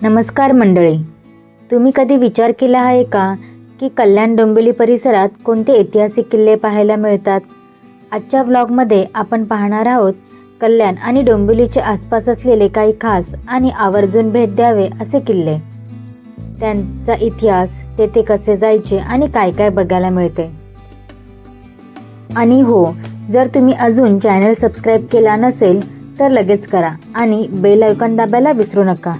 नमस्कार मंडळी. तुम्ही कधी विचार केला आहे का की कल्याण डोंबिवली परिसरात कोणते ऐतिहासिक किल्ले पाहायला मिळतात? आजच्या व्लॉगमध्ये आपण पाहणार आहोत कल्याण आणि डोंबिवलीचे आसपास असलेले काही खास आणि आवर्जून भेट द्यावे असे किल्ले. त्यांचा इतिहास तेथे कसे जायचे आणि काय काय बघायला मिळते. आणि हो जर तुम्ही अजून चॅनल सबस्क्राईब केला नसेल तर लगेच करा आणि बेल आयकॉन दाबायला विसरू नका.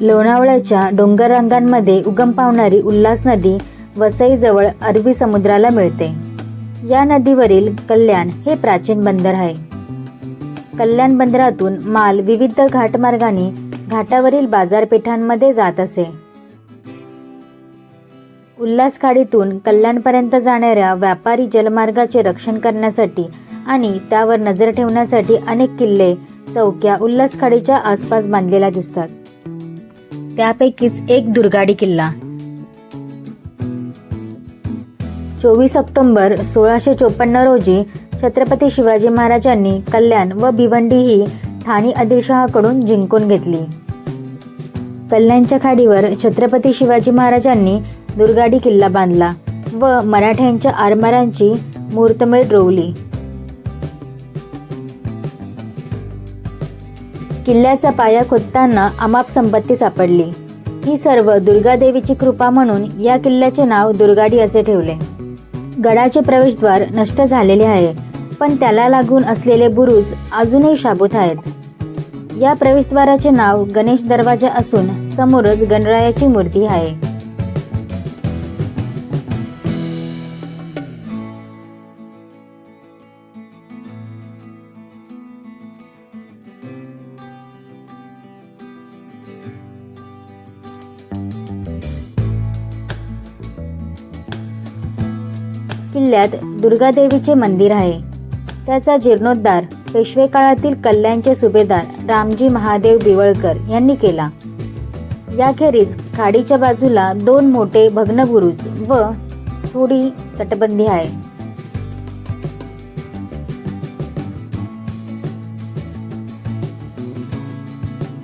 लोणावळ्याच्या डोंगररांगांमध्ये उगम पावणारी उल्हास नदी वसईजवळ अरबी समुद्राला मिळते. या नदीवरील कल्याण हे प्राचीन बंदर आहे. कल्याण बंदरातून माल विविध घाटमार्गाने घाटावरील बाजारपेठांमध्ये जात असे. उल्हास खाडीतून कल्याणपर्यंत जाणाऱ्या व्यापारी जलमार्गाचे रक्षण करण्यासाठी आणि त्यावर नजर ठेवण्यासाठी अनेक किल्ले चौक्या उल्हास खाडीच्या आसपास बांधलेल्या दिसतात. त्यापैकीच एक दुर्गाडी किल्ला. चोवीस ऑक्टोंबर सोळाशे चोपन्न रोजी छत्रपती शिवाजी महाराजांनी कल्याण व भिवंडी ही ठाणी आदिलशहाकडून जिंकून घेतली. कल्याणच्या खाडीवर छत्रपती शिवाजी महाराजांनी दुर्गाडी किल्ला बांधला व मराठ्यांच्या आरमारांची मूर्तमेळ रोवली. किल्ल्याचा पाया खोदताना अमाप संपत्ती सापडली. ही सर्व दुर्गादेवीची कृपा म्हणून या किल्ल्याचे नाव दुर्गाडी असे ठेवले. गडाचे प्रवेशद्वार नष्ट झालेले आहे पण त्याला लागून असलेले बुरुज अजूनही शाबूत आहेत. या प्रवेशद्वाराचे नाव गणेश दरवाजा असून समोरच गणरायाची मूर्ती आहे. किल्ल्यात दुर्गादेवीचे मंदिर आहे. त्याचा जीर्णोद्धार पेशवे काळातील कल्याणचे सुभेदार रामजी महादेव बिवळकर यांनी केला. याखेरीज खाडीच्या बाजूला दोन मोठे भग्नबुरुज व थोडी तटबंदी आहे.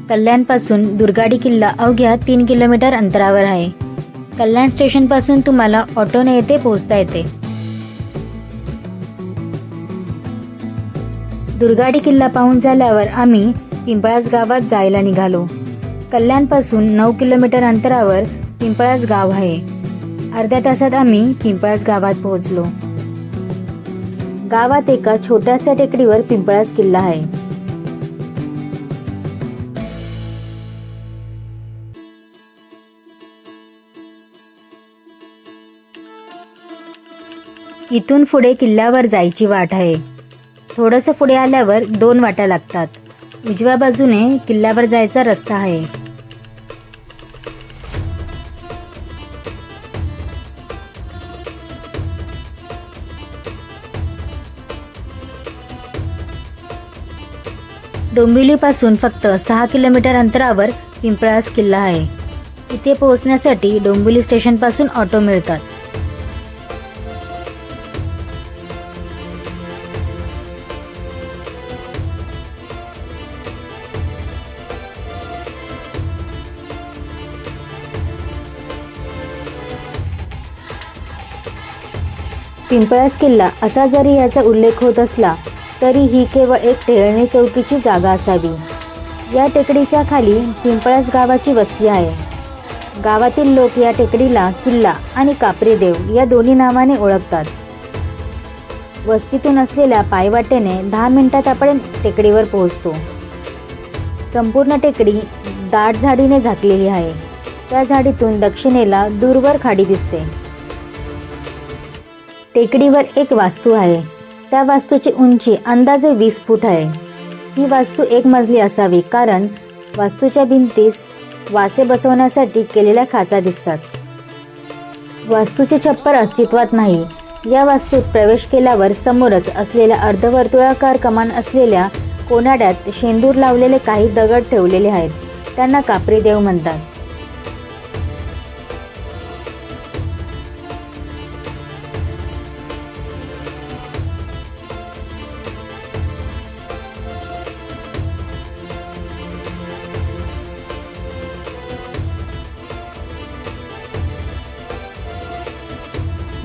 कल्याणपासून दुर्गाडी किल्ला अवघ्या तीन किलोमीटर अंतरावर आहे. कल्याण स्टेशनपासून तुम्हाला ऑटोने येथे पोहोचता येते. दुर्गाडी किल्ला पाहून झाल्यावर आम्ही पिंपळास गावात जायला निघालो. कल्याणपासून नऊ किलोमीटर अंतरावर पिंपळास गाव आहे. अर्ध्या तासात आम्ही पिंपळास गावात पोहोचलो. गावात एका छोट्याशा टेकडीवर पिंपळास किल्ला आहे. इथून पुढे किल्ल्यावर जायची वाट आहे. थोडंसं पुढे आल्यावर दोन वाट्या लागतात. उजव्या बाजूने किल्ल्यावर जायचा रस्ता आहे. डोंबिवलीपासून फक्त सहा किलोमीटर अंतरावर पिंपळास किल्ला आहे. इथे पोहोचण्यासाठी डोंबिवली स्टेशनपासून ऑटो मिळतात. पिंपळास किल्ला असा जरी याचा उल्लेख होत असला तरी ही केवळ एक टेळणी चौकीची जागा असावी. या टेकडीच्या खाली पिंपळास गावाची वस्ती आहे. गावातील लोक या टेकडीला किल्ला आणि कापरी देव या दोन्ही नावाने ओळखतात. वस्तीतून असलेल्या पायवाटेने दहा मिनिटात आपण टेकडीवर पोहोचतो. संपूर्ण टेकडी दाट झाडीने झाकलेली आहे. त्या झाडीतून दक्षिणेला दूरवर खाडी दिसते. टेकडीवर एक वास्तू आहे. त्या वास्तूची उंची अंदाजे वीस फूट आहे. ही वास्तू एक मजली असावी कारण वास्तूच्या भिंतीस वासे बसवण्यासाठी केलेल्या खाचा दिसतात. वास्तूचे छप्पर अस्तित्वात नाही. या वास्तूत प्रवेश केल्यावर समोरच असलेल्या अर्धवर्तुळाकार कमान असलेल्या कोनाड्यात शेंदूर लावलेले काही दगड ठेवलेले आहेत. त्यांना कापरी देव म्हणतात.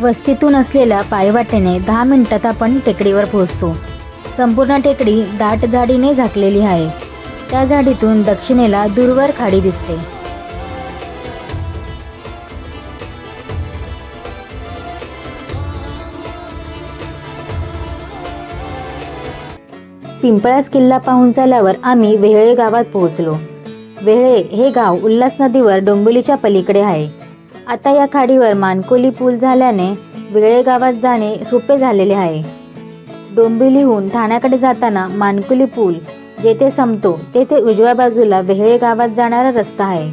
वस्तीतून असलेल्या पायवाटेने दहा मिनिटात आपण टेकडीवर पोहोचतो. संपूर्ण टेकडी दाट झाडीने झाकलेली आहे. त्या झाडीतून दक्षिणेला दूरवर खाडी दिसते. पिंपळास किल्ला पाहून झाल्यावर आम्ही वेहळे गावात पोहोचलो. वेहळे हे गाव उल्हास नदीवर डोंबिवलीच्या पलीकडे आहे. आता या खाडीवर मानकोली पूल झाल्याने वेळे गावात जाणे सोपे झालेले आहे. डोंबिवलीहून ठाण्याकडे जाताना मानकुली पूल जेथे संपतो तेथे उजव्या बाजूला वेहळे गावात जाणारा रस्ता आहे.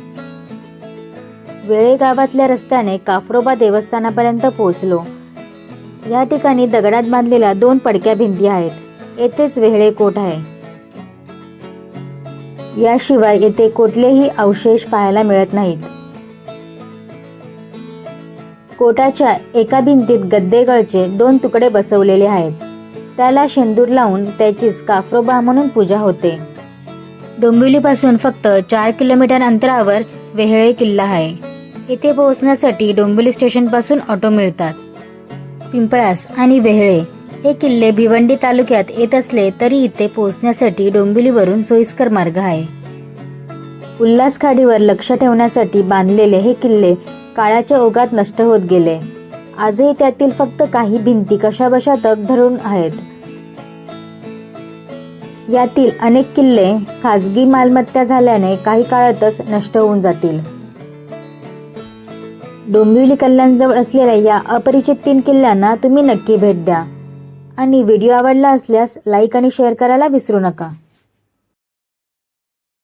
वेळे गावातल्या रस्त्याने काफरोबा देवस्थानापर्यंत पोहोचलो. या ठिकाणी दगडात बांधलेल्या दोन पडक्या भिंती आहेत. येथेच वेहळे कोट आहे. याशिवाय येथे कुठलेही अवशेष पाहायला मिळत नाहीत. कोटाच्या एका भिंतीत गद्देगळचे दोन तुकडे बसवलेले आहेत. त्याला शेंदूर लावून त्याचीच काफ्रोबा म्हणून पूजा होते. डोंबिवलीपासून फक्त चार किलोमीटर अंतरावर वेहळे किल्ला आहे. येथे पोहोचण्यासाठी डोंबिवली स्टेशनपासून ऑटो मिळतात. पिंपळास आणि वेहळे हे किल्ले भिवंडी तालुक्यात येत असले तरी इथे पोहोचण्यासाठी डोंबिवलीवरून सोयीस्कर मार्ग आहे. उल्हास खाडीवर लक्ष ठेवण्यासाठी बांधलेले हे किल्ले काळाच्या ओघात नष्ट होत गेले. आजही त्यातील फक्त काही भिंती कशाबशा तग धरून आहेत. यातील अनेक किल्ले खाजगी मालमत्ता झाल्याने काही काळातच नष्ट होऊन जातील. डोंबिवली कल्याणजवळ असलेल्या या अपरिचित तीन किल्ल्यांना तुम्ही नक्की भेट द्या. आणि व्हिडिओ आवडला असल्यास लाईक आणि शेअर करायला विसरू नका.